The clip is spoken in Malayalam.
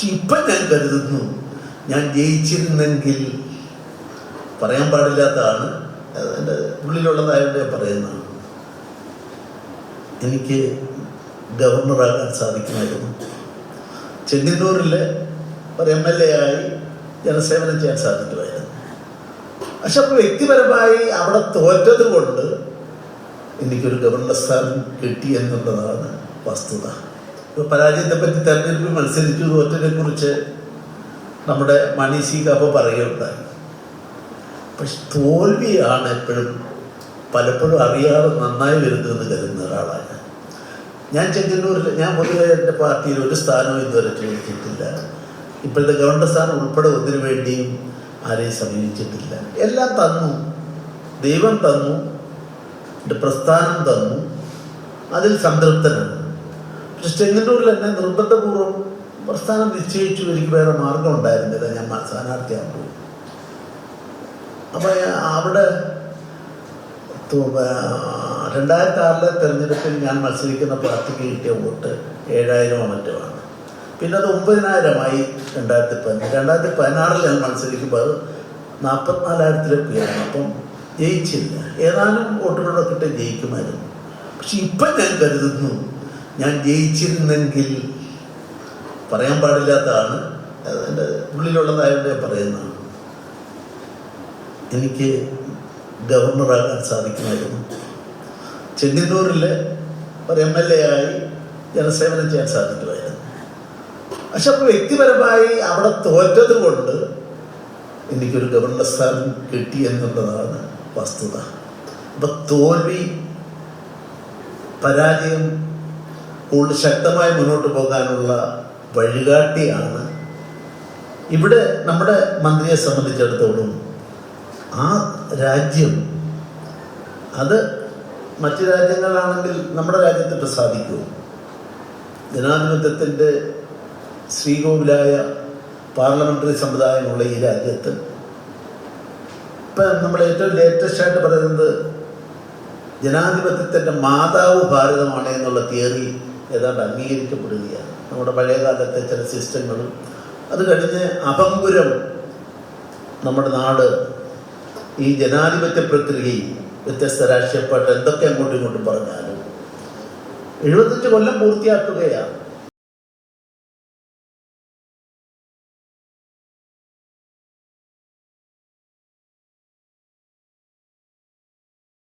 പക്ഷെ ഇപ്പൊ ഞാൻ കരുതുന്നു. ഞാൻ ജയിച്ചിരുന്നെങ്കിൽ പറയാൻ പാടില്ലാത്തതാണ്. എന്റെ ഉള്ളിലുള്ളതായിട്ട് ഞാൻ പറയുന്നതാണ് എനിക്ക് ഗവർണറാകാൻ സാധിക്കുമായിരുന്നു. ചെങ്ങന്നൂരിലെ ഒരു എം എൽ എ ആയി ജനസേവനം ചെയ്യാൻ സാധിക്കുമായിരുന്നു. പക്ഷെ അപ്പോൾ വ്യക്തിപരമായി അവിടെ തോറ്റത് കൊണ്ട് എനിക്കൊരു ഗവർണർ സ്ഥാനം കിട്ടി എന്നുള്ളതാണ് വസ്തുത. പരാജയത്തെ പറ്റി തെരഞ്ഞെടുപ്പിൽ മത്സരിച്ചു തോറ്റതിനെ കുറിച്ച് നമ്മുടെ മണി സി പറയുകയുണ്ടായി പക്ഷെ തോൽവിയാണ് എപ്പോഴും പലപ്പോഴും അറിയാതെ നന്നായി വരുന്നതെന്ന് കരുതുന്ന ഒരാളാണ് ഞാൻ. ചെങ്ങന്നൂരിൽ ഞാൻ പൊതുവെ എന്റെ പാർട്ടിയിൽ ഒരു സ്ഥാനവും ഇതുവരെ ചോദിച്ചിട്ടില്ല. ഇപ്പോഴത്തെ ഗവൺമെന്റ് സ്ഥാനം ഉൾപ്പെടെ ഒന്നിനു വേണ്ടിയും ആരെയും സമീപിച്ചിട്ടില്ല. എല്ലാം തന്നു. ദൈവം തന്നു. പ്രസ്ഥാനം തന്നു. അതിൽ സംതൃപ്തനാണ്. പക്ഷെ ചെങ്ങന്നൂരിൽ എന്നെ നിർബന്ധപൂർവം പ്രസ്ഥാനം നിശ്ചയിച്ചു എനിക്ക് വേറെ മാർഗം ഉണ്ടായിരുന്നില്ല. ഞാൻ സ്ഥാനാർത്ഥിയാകുമ്പോൾ അപ്പോൾ അവിടെ രണ്ടായിരത്തി ആറിലെ തെരഞ്ഞെടുപ്പിൽ ഞാൻ മത്സരിക്കുന്ന പാർട്ടിക്ക് കിട്ടിയ വോട്ട് ഏഴായിരമോ മറ്റോ ആണ്. പിന്നെ അത് ഒമ്പതിനായിരമായി രണ്ടായിരത്തി പതിനഞ്ച് രണ്ടായിരത്തി പതിനാറിൽ ഞാൻ മത്സരിക്കുമ്പോൾ അത് നാൽപ്പത്തിനാലായിരത്തിലൊക്കെയാണ് അപ്പം ജയിച്ചില്ല. ഏതാനും വോട്ടുകളൊക്കെ കിട്ടി ജയിക്കുമായിരുന്നു. പക്ഷെ ഇപ്പം ഞാൻ കരുതുന്നു ഞാൻ ജയിച്ചിരുന്നെങ്കിൽ പറയാൻ പാടില്ലാത്തതാണ്. എന്റെ ഉള്ളിലുള്ളതായത് ഞാൻ പറയുന്നതാണ്. എനിക്ക് ഗവർണറാകാൻ സാധിക്കുമായിരുന്നു. ചെങ്ങന്നൂരിലെ ഒരു എം എൽ എ ആയി ജനസേവനം ചെയ്യാൻ സാധിക്കുമായിരുന്നു. പക്ഷെ അപ്പോൾ വ്യക്തിപരമായി അവിടെ തോറ്റത് കൊണ്ട് എനിക്കൊരു ഗവർണർ സ്ഥാനം കിട്ടി എന്നുള്ളതാണ് വസ്തുത. അപ്പം തോൽവി പരാജയം കൂടുതൽ ശക്തമായി മുന്നോട്ട് പോകാനുള്ള വഴികാട്ടിയാണ് ഇവിടെ നമ്മുടെ മന്ത്രിയെ സംബന്ധിച്ചിടത്തോളം ആ രാജ്യം അത് മറ്റു രാജ്യങ്ങളാണെങ്കിൽ നമ്മുടെ രാജ്യത്ത് സാധിക്കുമോ ജനാധിപത്യത്തിന്റെ ശ്രീകോവിലായ പാർലമെന്ററി സമുദായമുള്ള ഈ രാജ്യത്ത് ഇപ്പം നമ്മൾ ഏറ്റവും ലേറ്റസ്റ്റ് ആയിട്ട് പറയുന്നത് ജനാധിപത്യത്തിന്റെ മാതാവ് ഭാരതമാണ് എന്നുള്ള തിയറി ഏതാണ്ട് അംഗീകരിക്കപ്പെടുകയാണ്. നമ്മുടെ പഴയകാലത്തെ ചില സിസ്റ്റങ്ങളും അത് കഴിഞ്ഞ് അപങ്കുരം നമ്മുടെ നാട് ഈ ജനാധിപത്യ പ്രക്രിയയിൽ വ്യത്യസ്ത രാഷ്ട്രീയ പാർട്ടി എന്തൊക്കെ അങ്ങോട്ടും ഇങ്ങോട്ടും പറഞ്ഞാലും എഴുപത്തഞ്ച് കൊല്ലം പൂർത്തിയാക്കുകയാണ്.